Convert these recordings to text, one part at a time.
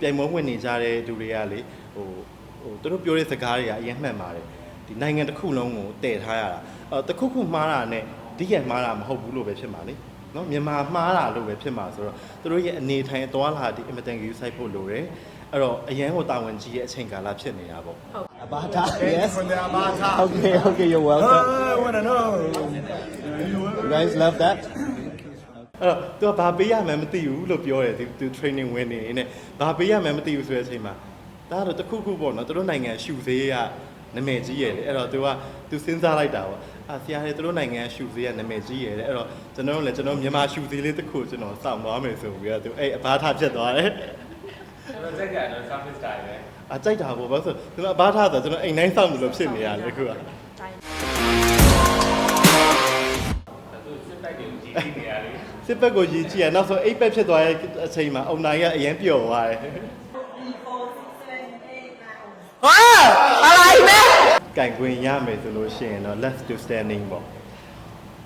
ပြိုင်ပွဲဝင်နေကြတဲ့လူတွေကလေဟိုဟိုသူတို့ပြောတဲ့စကားတွေကအရင်မှန်ပါတယ်ဒီနိုင်ငံတစ်ခုလုံးကိုတည်ထားရတာအဲတစ်ခုခုမှားတာနဲ့ဒီကမှားတာမဟုတ်ဘူးလို့ပဲဖြစ်မှာလေနော်မြန်မာမှားတာလို့ပဲဖြစ်မှာဆိုတော့သူတို့ရဲ့အနေထိုင်အသွားလာဒီအင်မတန်ကြီးဆိုင်ဖို့လိုတယ်အဲ့တော့အရန်ကိုတာဝန်ကြီးရဲ့အချိန်ကာလဖြစ်နေတာပေါ့ Abata, Thank yes. you for the avatar. Okay, okay, you're welcome. I wanna know. You guys love that? အဲ့တော့ तू ကဘာပေးရမှန်းမသိဘူးလို့ပြောတယ် तू तू training ဝင်နေနေဘာပေးရမှန်းမသိဘူးဆိုတဲ့အချိန်မှာဒါကတော့တစ်ခုခုပေါ့နော်သူတို့နိုင်ငံရှူသေးကနာမည်ကြီးရဲ့လေအဲ့တော့ तू က तू စဉ်းစားလိုက်တာပေါ့အာဆရာလေသူတို့နိုင်ငံရှူသေးကနာမည်ကြီးရဲ့လေအဲ့တော့ကျွန်တော်တို့လည်းကျွန်တော်မြန်မာရှူသေးလေးတစ်ခုကျွန်တော်စောင့်သွားမယ်ဆိုပြီးတော့ तू အဲ့အဘာထားဖြစ်သွားတယ် ကျွန်တော်စက်ကတော့ service style ပဲ အကြိုက်တာပေါ့ဘာလို့ဆိုကျွန်တော်အဘာထားဆိုကျွန်တော်အိမ်တိုင်းစောင့်နေလို့ဖြစ်နေရတယ်အခုက သူစစ်တိုက်ကိုကြီးကြီးနေရတယ် စစ်ဘက်ကိုရည်ကြည့်ရနောက်ဆုံးအိပ်ပက်ဖြစ်သွားတဲ့အချိန်မှာအုံနိုင်ကအရင်ပျော်သွားတယ် Ah! Alright, man! ကင်ခွင်ရမယ်ဆိုလို့ရှိရင်တော့ left to standing ပေါ့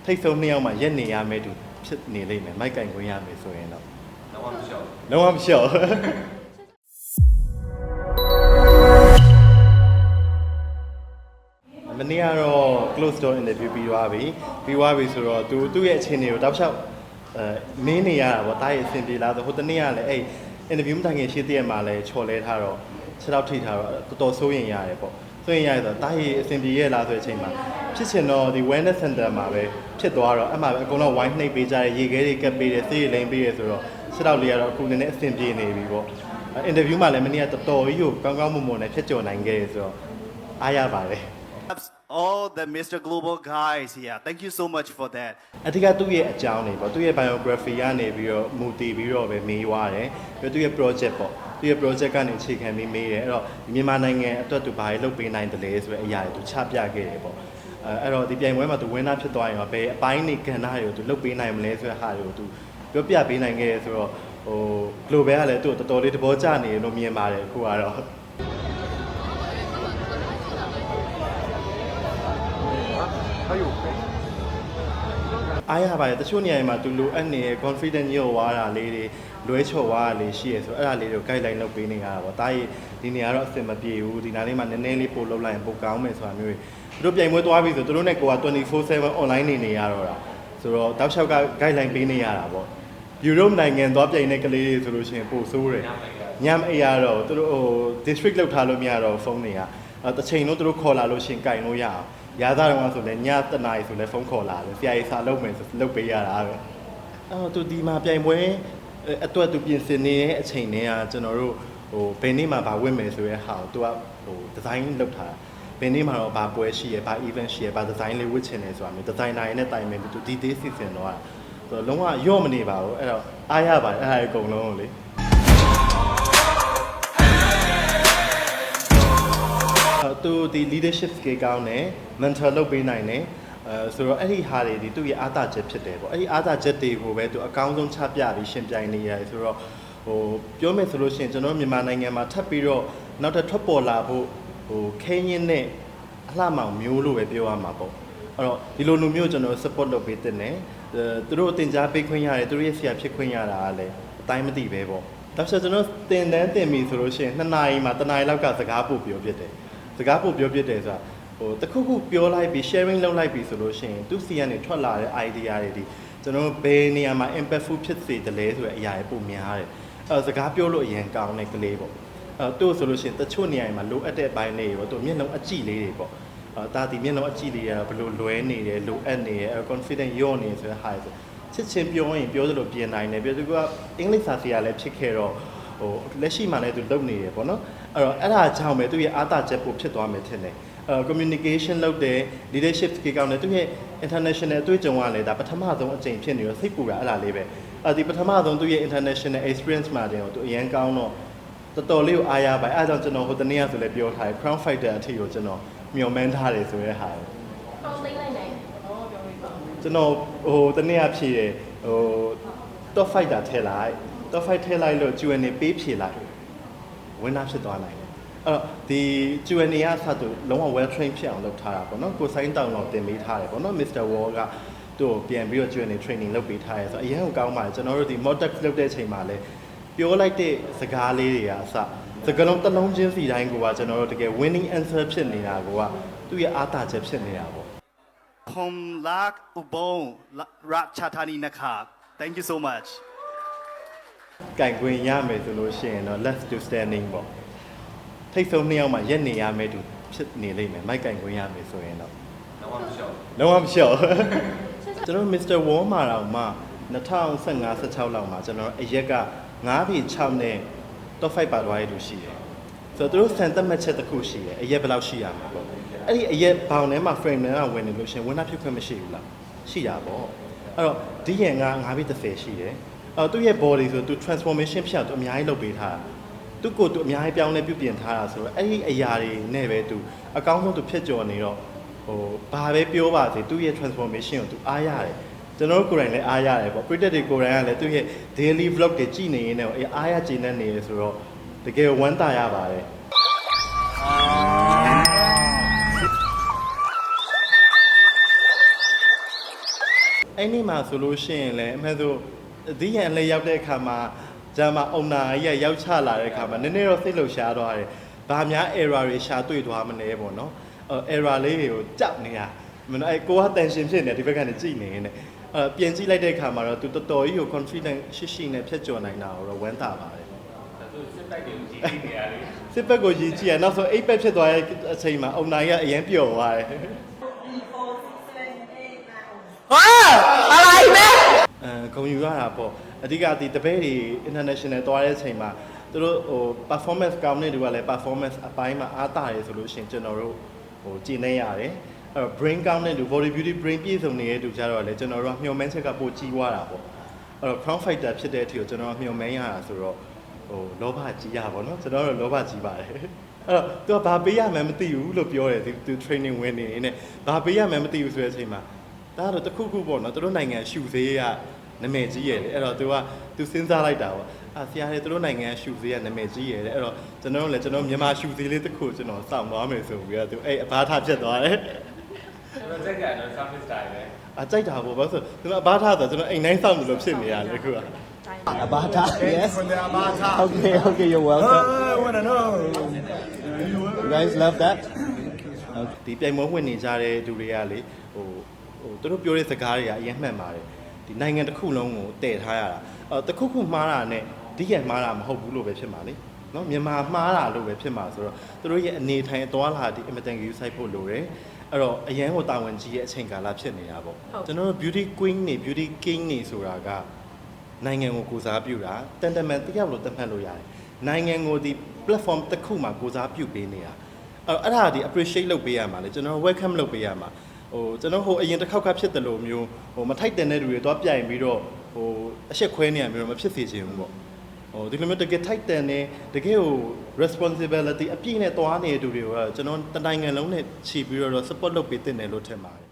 ထိတ်ဆုံးနှစ်ယောက်မှရက်နေရမယ်သူဖြစ်နေလိမ့်မယ်မိုက်ကင်ခွင်ရမယ်ဆိုရင်တော့တော့မရှော့လုံးဝမလျှော့မနေ့ကတော့ close door interview ပြီးသွားပြီပြီးသွားပြီဆိုတော့သူသူ့ရဲ့အခြေအနေကိုတောက်လျှောက် အဲမင်းနေရတာပေါ့တားရဲ့အဆင်ပြေလားဆိုဟိုတနေ့ကလည်းအဲ့ interview မတိုင်ခင်ရှင်းတည့်ရမှာလည်းချော်လဲထားတော့ခြေထောက်ထိထားတော့တော်တော်စိုးရင်ရတယ်ပေါ့စိုးရင်ရတယ်ဆိုတော့တားရဲ့အဆင်ပြေရဲ့လားဆိုတဲ့အချိန်မှာဖြစ်ချင်တော့ဒီ wellness center မှာပဲဖြစ်သွားတော့အဲ့မှာပဲအကုန်လုံး wine နှိပ်ပေးကြတယ်ရေခဲတွေကပ်ပေးတယ်ဆေးရည်လိမ်ပေးတယ်ဆိုတော့ခြေထောက်လေးကတော့အခုနည်းနည်းအဆင်ပြေနေပြီပေါ့အင်တာဗျူးမှာလည်းမနေ့ကတော်တော်ကြီးကိုကောင်းကောင်းမွန်မွန်နဲ့ဖြစ်ကျော်နိုင်ခဲ့ရဆိုတော့အားရပါတယ် All the Mr. Global guys here. Thank you so much for that. အဓိကသူ့ရဲ့အကြောင်းတွေပေါ့သူ့ရဲ့ biography ကနေပြီးတော့မူတည်ပြီးတော့ပဲမေးသွားတယ်ပြီးတော့သူ့ရဲ့ project ပေါ့သူ့ရဲ့ project ကနေအခြေခံပြီးမေးတယ်အဲ့တော့ဒီမြန်မာနိုင်ငံအတွက်သူဘာတွေလုပ်ပေးနိုင်တယ်လဲဆိုတဲ့အရာတွေသူချပြခဲ့တယ်ပေါ့အဲအဲ့တော့ဒီပြိုင်ပွဲမှာသူ winner ဖြစ်သွားရင်တော့ဘယ်အပိုင်းနေကဏ္ဍတွေကိုသူလုပ်ပေးနိုင်မလဲဆိုတဲ့ဟာတွေကိုသူပြောပြပေးနိုင်ခဲ့တယ်ဆိုတော့ဟို global ကလည်းသူ့ကိုတော်တော်လေးသဘောကျနေတယ်လို့မြင်ပါတယ်အခုကတော့ အားရပါတယ်တချို့နေရာတွေမှာသူလိုအပ်နေတဲ့ confident ညော့သွားတာလေးတွေလွဲချော်သွားတာလေးရှိရဆိုအဲ့ဒါလေးတွေကို guideline လုပ်ပေးနေရတာပေါ့တားရီဒီနေရာတော့အဆင်မပြေဘူးဒီနားလေးမှာနည်းနည်းလေးပို့လုပ်လိုက်ရင်ပိုကောင်းမယ်ဆိုတာမျိုးတွေသူတို့ပြိုင်ပွဲသွားပြီဆိုသူတို့နဲ့ကိုက24/7 online နေနေရတော့တာဆိုတော့တောက်လျှောက်က guideline ပေးနေရတာပေါ့ယူရိုပနိုင်ငံသွားပြိုင်တဲ့ကလေးတွေဆိုလို့ရှိရင်ပိုဆိုးတယ်ညမအိပ်ရတော့သူတို့ဟို district လောက်ထားလို့မရတော့ဖုန်းတွေကအဲတစ်ချိန်လုံးသူတို့ခေါ်လာလို့ရှိရင်ကင်လို့ရအောင် ရာသားတော့ဆိုလည်းညတနားရီဆိုလည်းဖုန်းခေါ်လာတယ်ဆရာကြီးစာလုပ်မယ်ဆိုလုပ်ပေးရတာပဲအော်သူဒီမှာပြိုင်ပွဲအဲ့အတွက်သူပြင်ဆင်နေတဲ့အချိန်တည်းကကျွန်တော်တို့ဟိုဘယ်နေ့မှဗာဝင့်မယ်ဆိုရဲဟာကိုသူကဟိုဒီဇိုင်းလုပ်ထားတာဘယ်နေ့မှတော့ဗာပွဲရှိရဗာ event ရှိရဗာဒီဇိုင်းလေးဝတ်ချင်တယ်ဆိုတာမျိုးဒီဇိုင်နာရင်းနဲ့တိုင်မယ်သူဒီသေးစီစဉ်တော့တာဆိုတော့လုံးဝရော့မနေပါဘူးအဲ့တော့အားရပါတယ်အဲ့ဒါအကုန်လုံးကိုလေ သူဒီ leadership skill ကောင်းတယ် mentor လုပ်ပေးနိုင်တယ်အဲဆိုတော့အဲ့ဒီဟာတွေဒီသူ့ရဲ့အားသာချက်ဖြစ်တယ်ပေါ့အဲ့ဒီအားသာချက်တွေကိုပဲသူအကောင်းဆုံးချပြပြီးရှင်းပြနေရတယ်ဆိုတော့ဟိုပြောမယ်ဆိုလို့ရှိရင်ကျွန်တော်တို့မြန်မာနိုင်ငံမှာထပ်ပြီးတော့နောက်ထပ်ထွက်ပေါ်လာဖို့ဟိုခဲရင်နဲ့အလှမောင်မျိုးလို့ပဲပြောရမှာပေါ့အဲ့တော့ဒီလိုလူမျိုးကျွန်တော် support လုပ်ပေးတဲ့နဲ့အဲသူတို့အတင် जा ပေးခွင့်ရတယ်သူတို့ရဲ့ဆရာဖြစ်ခွင့်ရတာကလည်းအတိုင်းမသိပဲပေါ့ဒါဆိုကျွန်တော်တင်တန်းတင်ပြီဆိုလို့ရှိရင်2နာရီမှာ1နာရီလောက်ကစကားပို့ပြောပြတယ် စကားပို့ပြောပြတယ်ဆိုတာဟိုတခုခုပြောလိုက်ပြီး sharing လုပ်လိုက်ပြီးဆိုလို့ရှိရင်သူစီကနေထွက်လာတဲ့ idea တွေဒီကျွန်တော်တို့ဘယ်နေရာမှာ impactful ဖြစ်စေတယ်လဲဆိုတဲ့အရာတွေပုံများတယ်အဲစကားပြောလို့အရင်ကောင်းတဲ့ကလေးပေါ့အဲသူ့ဆိုလို့ရှိရင်တချို့နေရာတွေမှာလိုအပ်တဲ့ဘိုင်းလေးတွေပေါ့သူမျက်နှာအကြည့်လေးတွေပေါ့အဲဒါဒီမျက်နှာအကြည့်လေးတွေကဘယ်လိုလွဲနေတယ်လိုအပ်နေတယ်အဲ confident ရော့နေတယ်ဆိုတဲ့ဟာတွေဆိုချစ်ချင်းပြောရင်ပြောသလိုပြင်နိုင်တယ်ပြီးတော့သူကအင်္ဂလိပ်စာဆရာလည်းဖြစ်ခဲ့တော့ ဟိုလက်ရှိမှလည်းသူလုပ်နေရပေါ့နော်အဲ့တော့အဲ့ဒါကြောင့်ပဲသူရဲ့အားသာချက်ပိုဖြစ်သွားမယ်ထင်တယ်အဲ communication လုပ်တယ် leadership skill ကောင်းတယ်သူရဲ့ international အတွေ့အကြုံကလည်းဒါပထမဆုံးအကြိမ်ဖြစ်နေတော့စိတ်ပူတာအဲ့ဒါလေးပဲအဲဒီပထမဆုံးသူရဲ့ international experience မှာတင်တော့သူအရန်ကောင်းတော့တော်တော်လေးကိုအားရပါအဲဒါကြောင့်ကျွန်တော်ဟိုတနေ့ကဆိုလည်းပြောထားတယ် crown fighter အထိကိုကျွန်တော်မျှော်မှန်းထားတယ်ဆိုရဲဟာကိုပေါင်းသိမ့်လိုက်နိုင်တော့ပြောပြီးပါကျွန်တော်ဟိုတနေ့ကဖြေတယ်ဟို top fighter ထည့်လိုက် top 5ထည့်လိုက်လို့ Q&A ပေးဖြေလိုက်ဝင်တာဖြစ်သွားနိုင်တယ်အဲ့တော့ဒီ Q&A ကစသူလုံးဝ well trained ဖြစ်အောင်လုပ်ထားတာပေါ့နော်ကိုဆိုင်တောင်တော့တင်ပေးထားတယ်ပေါ့နော် Mr. Wall ကသူ့ကိုပြန်ပြီးတော့ Q&A training လုပ်ပေးထားရဲဆိုတော့အရင်ကကောင်းပါတယ်ကျွန်တော်တို့ဒီ mock test လုပ်တဲ့အချိန်မှာလည်းပြောလိုက်တဲ့စကားလေးတွေကအစစကားလုံးတစ်လုံးချင်းစီတိုင်းကိုကကျွန်တော်တို့တကယ် winning answer ဖြစ်နေတာကိုကသူ့ရဲ့အားသာချက်ဖြစ်နေတာပေါ့ Home Lak Ubon Ratchathani Nakha Thank you so much ကင်ခွင့်ရမယ်ဆိုလို့ရှိရင်တော့ less to standing ပေါ့ထိတ်ဆုံးနှစ်ယောက်မှရက်နေရမယ်သူဖြစ်နေလိမ့်မယ်မိုက်ကင်ခွင့်ရမယ်ဆိုရင်တော့လုံးဝမလျှော့လုံးဝမလျှော့ကျွန်တော် Mr. Wall မှာတော့မှ2015 16လောက်မှာကျွန်တော်အရက်က9ပြီ6နဲ့ top 5ပါသွားရတူရှိတယ်ဆိုတော့သူတို့စံသက်မှတ်ချက်တစ်ခုရှိတယ်အရက်ဘယ်လောက်ရှိရမှာပေါ့အဲ့ဒီအရက်ဘောင်ထဲမှာ frame ထဲမှာဝင်နေလို့ရှင်ဝင်တာဖြစ်ခွင့်မရှိဘူးလားရှိရပါဘောအဲ့တော့ဒီရင်က9ပြီ30ရှိတယ် အဲ့တော့သူ့ရဲ့ body ဆိုသူ transformation ဖြစ်အောင်သူအများကြီးလုပ်ပေးထားတာသူကိုယ်သူအများကြီးပြောင်းလဲပြုပြင်ထားတာဆိုတော့အဲ့ဒီအရာတွေနဲ့ပဲသူအကောင်းဆုံးသူဖြစ်ကြော်နေတော့ဟိုဘာပဲပြောပါစေသူ့ရဲ့ transformation ကိုသူအားရတယ်ကျွန်တော်တို့ကိုယ်တိုင်လည်းအားရတယ်ပေါ့ Pretty တွေကိုယ်တိုင်ကလည်းသူ့ရဲ့ daily vlog တွေကြည့်နေရင်းနဲ့အေးအားရကျေနပ်နေရဆိုတော့တကယ်ဝမ်းသာရပါတယ်အဲ့ဒီမှာဆိုလို့ရှိရင်လည်းအမှန်ဆို ဒီရန်လေးရောက်တဲ့အခါမှာဂျာမန်အုံနာကြီးကရောက်ချလာတဲ့အခါမှာနည်းနည်းတော့စိတ်လှုပ်ရှားသွားတယ်။ဘာများ error တွေရှာတွေ့သွားမလဲပေါ့နော်။ error လေးတွေကိုကြောက်နေရမင်းအဲကိုကတန်ရှင်ဖြစ်နေဒီဘက်ကနေကြည်နေနေ။အဲပြင်ကြည့်လိုက်တဲ့အခါမှာတော့ तू တော်တော်ကြီးကို confident ရှိရှိနဲ့ဖြတ်ကျော်နိုင်တာကိုတော့ဝမ်းသာပါတယ်။စစ်ဘက်ကိုရည်ကြည့်နေရလေစစ်ဘက်ကိုရည်ကြည့်ရနောက်ဆုံးအိတ်ဘက်ဖြစ်သွားတဲ့အချိန်မှာအုံနာကြီးကအရင်ပျော်သွားတယ်ဟာ အဲဂုံယူရတာပေါ့အဓိကဒီတပည့်တွေ international သွားတဲ့အချိန်မှာသူတို့ဟို performance ကောင်းတဲ့သူကလည်း performance အပိုင်းမှာအားတာတယ်ဆိုလို့ရှိရင်ကျွန်တော်တို့ဟိုကျင့်နေရတယ်အဲ့တော့ brain ကောင်းတဲ့သူ body beauty brain ပြည့်စုံနေတဲ့သူကြတော့လေကျွန်တော်တို့ကမျှော်မှန်းချက်ကပိုကြီးသွားတာပေါ့အဲ့တော့ crown fighter ဖြစ်တဲ့အထိကိုကျွန်တော်ကမျှော်မှန်းရတာဆိုတော့ဟိုလောဘကြီးရပါတော့ကျွန်တော်တို့လောဘကြီးပါတယ်အဲ့တော့သူကဘာပေးရမှန်းမသိဘူးလို့ပြောတယ်သူသူ training ဝင်နေနေဘာပေးရမှန်းမသိဘူးဆိုတဲ့အချိန်မှာ ဒါကတော့တခုခုပေါ့နော်သူတို့နိုင်ငံရှူသေးရနာမည်ကြီးရယ်လေအဲ့တော့သူကသူစဉ်းစားလိုက်တာပေါ့အာဆရာတွေသူတို့နိုင်ငံရှူသေးရနာမည်ကြီးရယ်လေအဲ့တော့ကျွန်တော်တို့လည်းကျွန်တော်မြန်မာရှူသေးလေးတစ်ခုကျွန်တော်စောင့်သွားမယ်ဆိုပြီးတော့သူအဲ့အဘာထဖြစ်သွားတယ် project ကတော့ service style ပဲအကြိုက်တာပေါ့ဘာလို့ဆိုကျွန်တော်အဘာထဆိုကျွန်တော်အိမ်တိုင်းစောင့်လို့ဖြစ်နေရလေခုက Abata, yes. From the Abata. Okay, okay, you're welcome. I want to know. You guys love that? ဒီပြိုင်ပွဲဝင်နေကြတဲ့သူတွေကလေဟို ဟိုသူတို့ပြောတဲ့စကားတွေကအရင်မှန်ပါတယ်ဒီနိုင်ငံတစ်ခုလုံးကိုတည်ထားရတာအဲတစ်ခုခုမှားတာနဲ့ဒီရမှားတာမဟုတ်ဘူးလို့ပဲဖြစ်မှာလေနော်မြန်မာမှားတာလို့ပဲဖြစ်မှာဆိုတော့သူတို့ရဲ့အနေထိုင်အသွားလာဒီအင်မတန်ကြီးစိုက်ဖို့လိုတယ်အဲ့တော့အရန်ကိုတာဝန်ကြီးရဲ့အချိန်ကာလဖြစ်နေတာပေါ့ကျွန်တော်တို့ beauty queen နေ beauty king နေဆိုတာကနိုင်ငံကိုကိုစားပြုတာတန်တမန်တယောက်လို့သတ်မှတ်လို့ရတယ်နိုင်ငံကိုဒီ platform တစ်ခုမှာကိုစားပြုပေးနေတာအဲ့တော့အဲ့ဒါဒီ appreciate လုပ်ပေးရမှာလေကျွန်တော် welcome လုပ်ပေးရမှာ ဟိုကျွန်တော်ဟိုအရင်တစ်ခေါက်ကဖြစ်တယ်လို့မျိုးဟိုမထိုက်တဲ့တဲ့လူတွေတော့ပြိုင်ပြီးတော့ဟိုအရှက်ခွဲနေရမျိုးတော့မဖြစ်စေချင်ဘူးပေါ့ဟိုဒီလိုမျိုးတကယ်ထိုက်တန်နေတကယ်ဟို responsibility အပြည့်နဲ့တွားနေတဲ့သူတွေကကျွန်တော်တနိုင်ငံလုံးနဲ့ခြေပြီးတော့ support လုပ်ပေးတင်တယ်လို့ထင်ပါတယ်